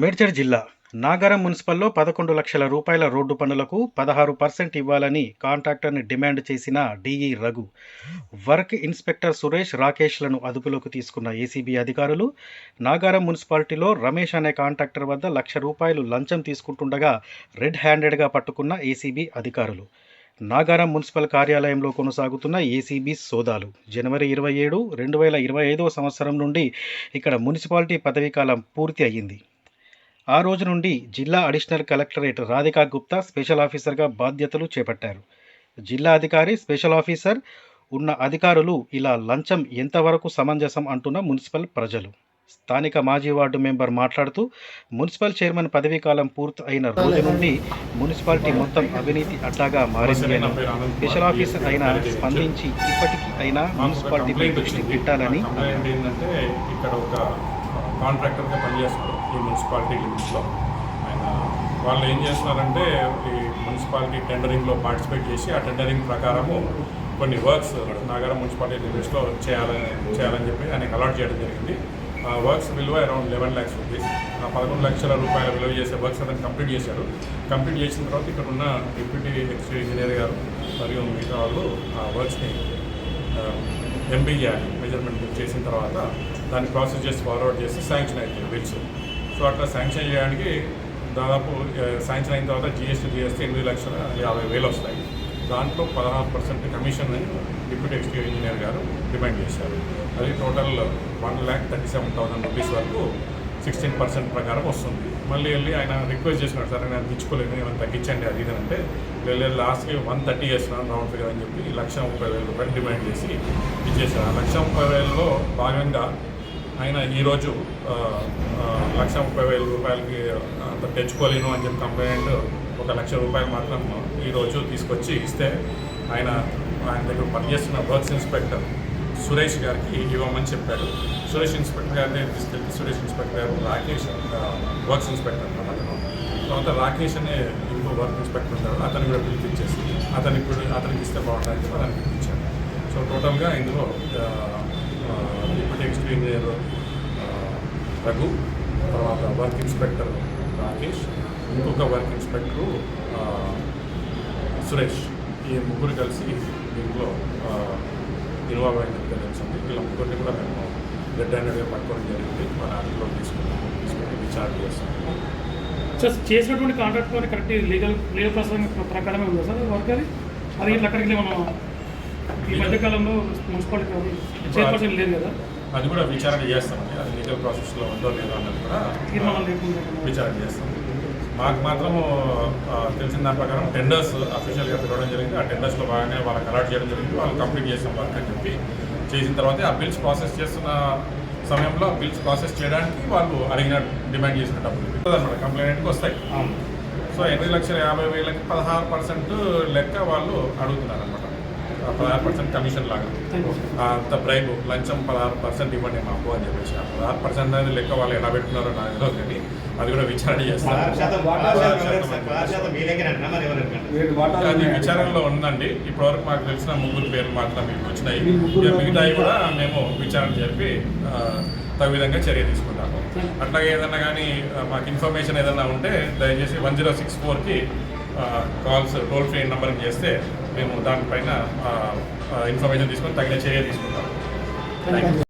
మేడ్చల్ జిల్లా నాగారం మున్సిపల్లో పదకొండు లక్షల రూపాయల రోడ్డు పనులకు పదహారు పర్సెంట్ ఇవ్వాలని కాంట్రాక్టర్ని డిమాండ్ చేసిన DE Raghu. Work inspector Suresh రాకేష్లను అదుపులోకి తీసుకున్న ఏసీబీ అధికారులు నాగారం మున్సిపాలిటీలో రమేష్ అనే కాంట్రాక్టర్ వద్ద లక్ష రూపాయలు లంచం తీసుకుంటుండగా రెడ్ హ్యాండెడ్గా పట్టుకున్న ఏసీబీ అధికారులు. నాగారం మున్సిపల్ కార్యాలయంలో కొనసాగుతున్న ఏసీబీ సోదాలు. జనవరి ఇరవై ఏడు రెండు వేల ఇరవై ఐదవ సంవత్సరం నుండి ఇక్కడ మున్సిపాలిటీ పదవీకాలం పూర్తి అయ్యింది. ఆ రోజు నుండి జిల్లా additional collectorate Radhika Gupta special ఆఫీసర్గా బాధ్యతలు చేపట్టారు. జిల్లా అధికారి స్పెషల్ ఆఫీసర్ ఉన్న అధికారులు ఇలా లంచం ఎంతవరకు సమంజసం అంటున్న మున్సిపల్ ప్రజలు. స్థానిక మాజీ వార్డు మెంబర్ మాట్లాడుతూ మున్సిపల్ చైర్మన్ పదవీ కాలం పూర్తి అయిన రోజు నుండి మున్సిపాలిటీ మొత్తం అవినీతి అడ్డాగా మారింది అని స్పెషల్ ఆఫీసర్ అయినా స్పందించి ఇప్పటికీ అయినా మున్సిపాలిటీ దృష్టి పెట్టాలని ఇక్కడ ఒక కాంట్రాక్టర్గా పనిచేస్తున్నారు ఈ మున్సిపాలిటీ లిమిట్స్లో. ఆయన వాళ్ళు ఏం చేస్తున్నారంటే ఈ మున్సిపాలిటీ టెండరింగ్లో పార్టిసిపేట్ చేసి ఆ టెండరింగ్ ప్రకారము కొన్ని వర్క్స్ నగర మున్సిపాలిటీ లిమిట్స్లో చేయాలని చేయాలని చెప్పి ఆయనకు అలాట్ చేయడం జరిగింది. ఆ వర్క్స్ విలువ అరౌండ్ లెవెన్ ల్యాక్స్ రూపీస్. ఆ పదకొండు లక్షల రూపాయల విలువ చేసే వర్క్స్ అతను కంప్లీట్ చేశారు కంప్లీట్ చేసిన తర్వాత ఇక్కడ ఉన్న డిప్యూటీ ఎక్స్ట్రీ ఇంజనీర్ గారు మరియు మిగతా వాళ్ళు ఆ వర్క్స్ని ఎంబీ చేయాలి మెజర్మెంట్ చేసిన తర్వాత దాన్ని ప్రాసెస్ చేసి ఫార్వర్డ్ చేసి శాంక్షన్ అవుతుంది బిల్స్ సో అట్లా శాంక్షన్ చేయడానికి దాదాపు శాంక్షన్ అయిన తర్వాత జిఎస్టీ జిఎస్టీ ఎనిమిది లక్షల యాభై వేలు వస్తాయి. దాంట్లో పదహారు పర్సెంట్ కమిషన్ అని డిప్యూటీ ఎక్స్క్యూటివ్ ఇంజనీర్ గారు డిమాండ్ చేశారు. అది total one lakh thirty seven thousand rupees వరకు సిక్స్టీన్ పర్సెంట్ ప్రకారం వస్తుంది. మళ్ళీ వెళ్ళి ఆయన రిక్వెస్ట్ చేసినాడు సార్ నేను తెచ్చుకోలేదు ఏమైనా తగ్గించండి అది ఇది అంటే వెళ్ళి లాస్ట్కి వన్ థర్టీ చేస్తున్నాను రౌండ్ ఫిగర్ అని చెప్పి లక్ష ముప్పై వేల రూపాయలు డిమాండ్ చేసి ఇచ్చేసారు ఆ లక్ష ముప్పై వేలలో భాగంగా ఆయన ఈరోజు లక్ష ముప్పై వేల రూపాయలకి అంత తెచ్చుకోలేను అని చెప్పి కంప్లైంట్ ఒక లక్ష రూపాయలు మాత్రం ఈరోజు తీసుకొచ్చి ఇస్తే ఆయన ఆయన దగ్గర పనిచేస్తున్న వర్క్స్ ఇన్స్పెక్టర్ సురేష్ గారికి ఇవ్వమని చెప్పాడు సురేష్ ఇన్స్పెక్టర్ గారిని తీసుకెళ్తే సురేష్ ఇన్స్పెక్టర్ గారు రాకేష్ వర్క్స్ ఇన్స్పెక్టర్ అన్నమాట. తర్వాత రాకేష్ అనే ఇంకో వర్క్ ఇన్స్పెక్టర్ ఉంటాడు అతను కూడా పిలిపించేసి అతనికి కూడా అతనికి ఇస్తే బాగుంటుందని చెప్పి అతనికి పిలిపించాడు సో టోటల్గా ఇందులో ఆ, డిప్యూటీ ఎక్స్ట్రీ ఇంజనీర్ రఘు తర్వాత వర్క్ ఇన్స్పెక్టర్ రాకేష్ ఇంకొక వర్క్ ఇన్స్పెక్టరు సురేష్. ఈ ముగ్గురు కలిసి దీంట్లో ఇన్వాల్వ్ అయినట్టుగా తెలిసింది వీళ్ళ ముగ్గురిని కూడా మేము రెడ్ హ్యాండెడ్గా పట్టుకోవడం జరిగింది. మన అదుపులో తీసుకున్నాము. తీసుకుని విచారణ చేస్తాము. సార్ చేసినటువంటి కాంట్రాక్ట్తో కరెక్ట్ లీగల్ లీగల్ ప్రాసెస్ ప్రకారమే ఉందా సార్ వర్క్ అది? అది ఇట్లా అక్కడికి మనం ఈ మధ్య కాలంలో మున్సిపాలిటీ చైర్పర్సన్ లేదు కదా. అది కూడా విచారణ చేస్తామండి అది లీగల్ ప్రాసెస్లో ఉందో లేదో అన్నది కూడా విచారణ చేస్తాం. మాకు మాత్రము తెలిసిన దాని ప్రకారం టెండర్స్ అఫీషియల్గా పిలవడం జరిగింది. ఆ టెండర్స్లో బాగానే వాళ్ళకి అలాట్ చేయడం జరిగింది. వాళ్ళు కంప్లీట్ చేసాం వర్క్ అని చెప్పి చేసిన తర్వాత ఆ బిల్స్ ప్రాసెస్ చేస్తున్న సమయంలో ఆ బిల్స్ ప్రాసెస్ చేయడానికి వాళ్ళు అడిగిన డిమాండ్ చేసిన డబ్బులు అనమాట కంప్లైంట్కి వస్తాయి. సో ఎనిమిది లక్షల యాభై వేలకి పదహారు పర్సెంట్ లెక్క వాళ్ళు అడుగుతున్నారు అనమాట పదహారు పర్సెంట్ కమిషన్ లాగా. అంత బ్రైబ్ లంచం పదహారు పర్సెంట్ ఇవ్వండి మాకు అని చెప్పేసి. ఆ పదహారు పర్సెంట్ అనేది లెక్క వాళ్ళు ఎలా పెట్టుకున్నారో నాకు తెలియదు కానీ అది కూడా విచారణ చేస్తారు? అది విచారణలో ఉందండి. ఇప్పటివరకు మాకు తెలిసిన ముగ్గురు పేర్లు మాత్రం మీకు వచ్చినాయి. ఇక మిగతాయి కూడా మేము విచారణ చెప్పి ఆ, తగు విధంగా చర్య తీసుకుంటాము. అట్లాగే ఏదన్నా కానీ మాకు ఇన్ఫర్మేషన్ ఏదన్నా ఉంటే దయచేసి వన్ జీరో సిక్స్ ఫోర్కి కాల్స్ టోల్ ఫ్రీ నెంబర్ చేస్తే మేము దానిపైన ఇన్ఫర్మేషన్ తీసుకొని తగిన చర్య తీసుకుంటాం. Thank you